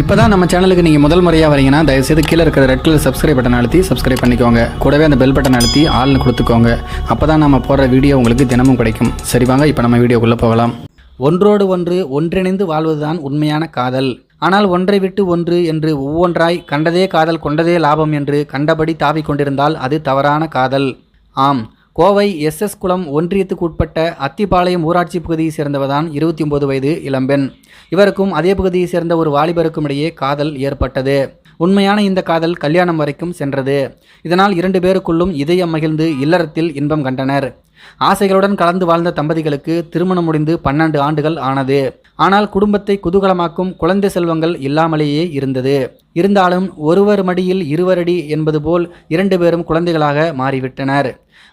இப்போ தான் நம்ம சேனலுக்கு நீங்கள் முதல் முறையாக வரீங்கன்னா தயவுசெய்து கீழே இருக்கிற ரெட் கலர் சப்ஸ்கிரைப் பட்டன் அழுத்தி சப்ஸ்கிரைப் பண்ணிக்கோங்க. கூடவே அந்த பெல் பட்டன் அழுத்தி ஆள்னு கொடுத்துக்கோங்க. அப்போ தான் நம்ம போடுற வீடியோ உங்களுக்கு தினமும் கிடைக்கும். சரி வாங்க இப்போ நம்ம வீடியோக்குள்ளே போகலாம். ஒன்றோடு ஒன்று ஒன்றிணைந்து வாழ்வதுதான் உண்மையான காதல். ஆனால் ஒன்றை விட்டு ஒன்று என்று ஒவ்வொன்றாய் கண்டதே காதல் கொண்டதே லாபம் என்று கண்டபடி தாவிக் கொண்டிருந்தால் அது தவறான காதல். ஆம் கோவை எஸ்எஸ் குளம் ஒன்றியத்துக்கு உட்பட்ட அத்திப்பாளையம் ஊராட்சி பகுதியை சேர்ந்தவர்தான் இருபத்தி ஒன்பது வயது இளம்பெண். இவருக்கும் அதே பகுதியை சேர்ந்த ஒரு வாலிபருக்கும் இடையே காதல் ஏற்பட்டது. உண்மையான இந்த காதல் கல்யாணம் வரைக்கும் சென்றது. இதனால் இரண்டு பேருக்குள்ளும் இதயம் மகிழ்ந்து இல்லறத்தில் இன்பம் கண்டனர். ஆசைகளுடன் கலந்து வாழ்ந்த தம்பதிகளுக்கு திருமணம் முடிந்து பன்னெண்டு ஆண்டுகள் ஆனது. ஆனால் குடும்பத்தை குதூகலமாக்கும் குழந்தை செல்வங்கள் இல்லாமலேயே இருந்தது. இருந்தாலும் ஒருவர் மடியில் இருவரடி என்பது போல் இரண்டு பேரும் குழந்தைகளாக மாறிவிட்டனர்.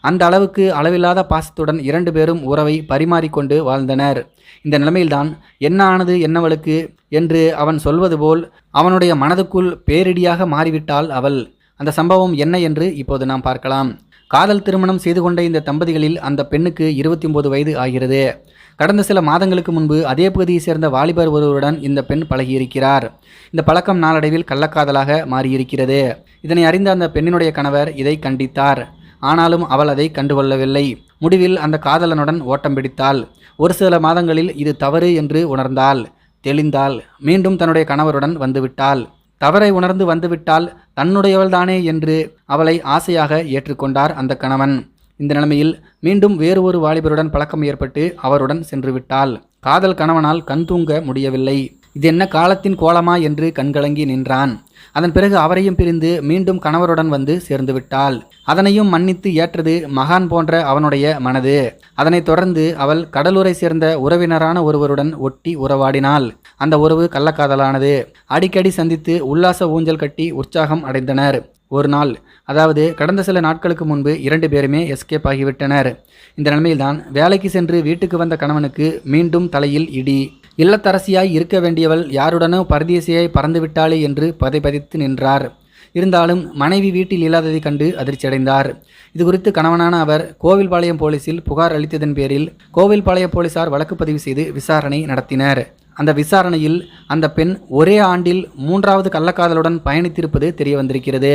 அந்த அளவுக்கு அளவில்லாத பாசத்துடன் இரண்டு பேரும் உறவை பரிமாறிக்கொண்டு வாழ்ந்தனர். இந்த நிலைமையில்தான் என்ன ஆனது என்னவளுக்கு என்று அவன் சொல்வது போல் அவனுடைய மனதுக்குள் பேரிடியாக மாறிவிட்டாள் அவள். அந்த சம்பவம் என்ன என்று இப்போது நாம் பார்க்கலாம். காதல் திருமணம் செய்து கொண்ட இந்த தம்பதிகளில் அந்த பெண்ணுக்கு இருபத்தி ஒன்பது வயது ஆகிறது. கடந்த சில மாதங்களுக்கு முன்பு அதே பகுதியைச் சேர்ந்த வாலிபர் ஒருவருடன் இந்த பெண் பழகியிருக்கிறார். இந்த பழக்கம் நாளடைவில் கள்ளக்காதலாக மாறியிருக்கிறது. இதனை அறிந்த அந்த பெண்ணினுடைய கணவர் இதை கண்டித்தார். ஆனாலும் அவள் அதை கண்டுகொள்ளவில்லை. முடிவில் அந்த காதலனுடன் ஓட்டம் பிடித்தாள். ஒரு சில மாதங்களில் இது தவறு என்று உணர்ந்தாள். தெளிந்தாள். மீண்டும் தன்னுடைய கணவருடன் வந்துவிட்டாள். தவறை உணர்ந்து வந்துவிட்டால் தன்னுடையவள்தானே என்று அவளை ஆசையாக ஏற்றுக்கொண்டார் அந்த கணவன். இந்த நிலைமையில் மீண்டும் வேறு ஒரு வாலிபருடன் பழக்கம் ஏற்பட்டு அவருடன் சென்று விட்டாள் காதல் கணவனால் கண் தூங்க முடியவில்லை. இது என்ன காலத்தின் கோலமா என்று கண்கலங்கி நின்றான். அதன் பிறகு அவரையும் பிரிந்து மீண்டும் கணவருடன் வந்து சேர்ந்து விட்டாள். அதனையும் மன்னித்து ஏற்றது மகான் போன்ற அவனுடைய மனது. அதனைத் தொடர்ந்து அவள் கடலூரை சேர்ந்த உறவினரான ஒருவருடன் ஒட்டி உறவாடினாள். அந்த உறவு கள்ளக்காதலானது. அடிக்கடி சந்தித்து உல்லாச ஊஞ்சல் கட்டி உற்சாகம் அடைந்தனர். ஒரு நாள் அதாவது கடந்த சில நாட்களுக்கு முன்பு இரண்டு பேருமே எஸ்கேப் ஆகிவிட்டனர். இந்த நிலைமையில்தான் வேலைக்கு சென்று வீட்டுக்கு வந்த கணவனுக்கு மீண்டும் தலையில் இடி. இல்லத்தரசியாய் இருக்க வேண்டியவள் யாருடனோ பரதேசியாய் பறந்துவிட்டாளே என்று பதைபதைத்து நின்றார். இருந்தாலும் மனைவி வீட்டில் இல்லாததைக் கண்டு அதிர்ச்சியடைந்தார். இது குறித்து கணவனான அவர் கோவில்பாளையம் போலீசில் புகார் அளித்ததன் பேரில் கோவில்பாளையம் போலீசார் வழக்கு பதிவு செய்து விசாரணை நடத்தினர். அந்த விசாரணையில் அந்த பெண் ஒரே ஆண்டில் மூன்றாவது கள்ளக்காதலுடன் பயணித்திருப்பது தெரிய வந்திருக்கிறது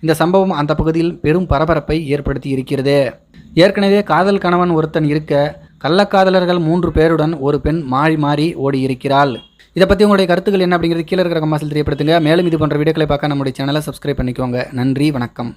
இந்த சம்பவம் அந்த பகுதியில் பெரும் பரபரப்பை ஏற்படுத்தி இருக்கிறது ஏற்கனவே காதல் கணவன் ஒருத்தன் இருக்க கள்ளக்காதலர்கள் மூன்று பேருடன் ஒரு பெண் மாறி மாறி ஓடியிருக்கிறாள். இதை பற்றி உங்களுடைய கருத்துக்கள் என்ன அப்படிங்கிறது கீழே இருக்கிற கமாசில் தெரியப்படுத்துங்க. மேலும் இது போன்ற வீடியோக்களை பார்க்க நம்முடைய சேனலை சப்ஸ்கிரைப் பண்ணிக்கோங்க. நன்றி வணக்கம்.